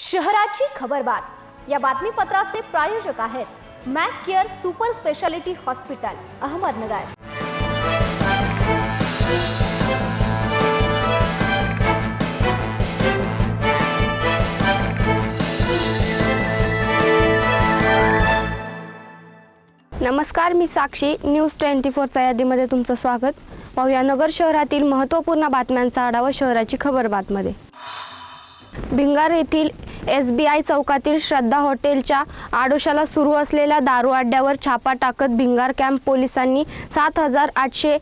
शहराची खबरबात या बातमीपत्राचे प्रायोजक आहेत Mac care super speciality hospital Ahmednagar. नमस्कार मी साक्षी. न्यूज ट्वेंटी फोरच्या यादीमध्ये तुमचं स्वागत. पाहूया नगर शहरातील महत्त्वपूर्ण बातम्यांचा आढावा शहराची खबर बातमध्ये. भिंगार येथील एस बी आय चौकातील श्रद्धा हॉटेलच्या आडोशाला सुरू असलेल्या दारू अड्ड्यावर छापा टाकत भिंगार कॅम्प पोलिसांनी सात हजार आठशे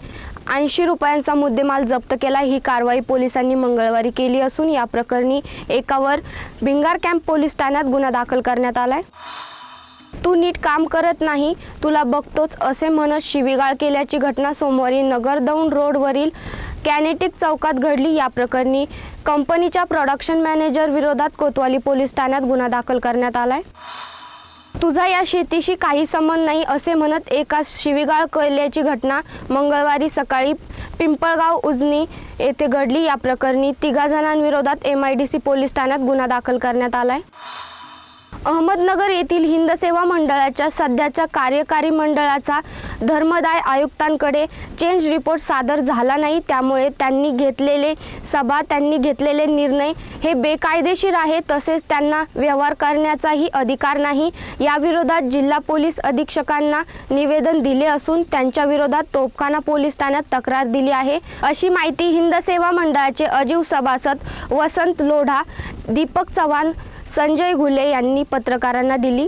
ऐंशी रुपयांचा मुद्देमाल जप्त केला. ही कारवाई पोलिसांनी मंगळवारी केली असून या प्रकरणी एकावर भिंगार कॅम्प पोलीस ठाण्यात गुन्हा दाखल करण्यात आलाय. तू नीट काम करत नाही तुला बघतोच असे म्हणत शिवीगाळ केल्याची घटना सोमवारी नगरदौंड रोडवरील कॅनेटिक चौकात घडली या प्रकरणी कंपनीच्या प्रोडक्शन मॅनेजर विरोधात कोतवाली पोलीस ठाण्यात गुन्हा दाखल करण्यात आलाय. तुझा या शेतीशी काही संबंध नाही असे म्हणत एका शिवीगाळ केल्याची घटना मंगळवारी सकाळी पिंपळगाव उजनी येथे घडली. या प्रकरणी तिघा जणांविरोधात M I D C police ठाण्यात गुन्हा दाखल करण्यात आलाय. अहमदनगर येथील हिंद सेवा मंडळाच्या सध्याच्या कार्यकारी मंडळाचा धर्मदाय आयुक्तांकडे चेंज रिपोर्ट सादर झाला नाही. त्यामुळे त्यांनी घेतलेले सभा त्यांनी घेतलेले निर्णय हे बेकायदेशीर आहे. तसेच त्यांना व्यवहार करण्याचाही अधिकार नाही. याविरोधात जिल्हा पोलीस अधीक्षकांना निवेदन दिले असून त्यांच्या विरोधात तोपखाना पोलीस ठाण्यात तक्रार दिली आहे. अशी माहिती हिंद सेवा मंडळाचे अजीव सभासद वसंत लोढा दीपक चव्हाण संजय घुले यांनी पत्रकारांना दिली.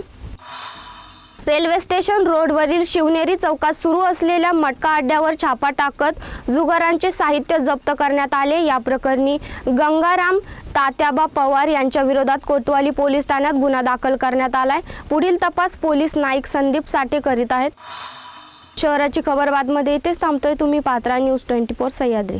रेल्वे स्टेशन रोडवरील शिवनेरी चौकात सुरू असलेल्या मटका अड्ड्यावर छापा टाकत जुगारांचे साहित्य जप्त करण्यात आले. या प्रकरणी गंगाराम तात्याबा पवार यांच्या विरोधात कोतवाली पोलीस ठाण्यात गुन्हा दाखल करण्यात आलाय. पुढील तपास पोलीस नाईक संदीप साठे करीत आहेत. शहराची खबर बातमध्ये इथेच थांबतोय. तुम्ही पात्रा न्यूज ट्वेंटी फोर सह्याद्री.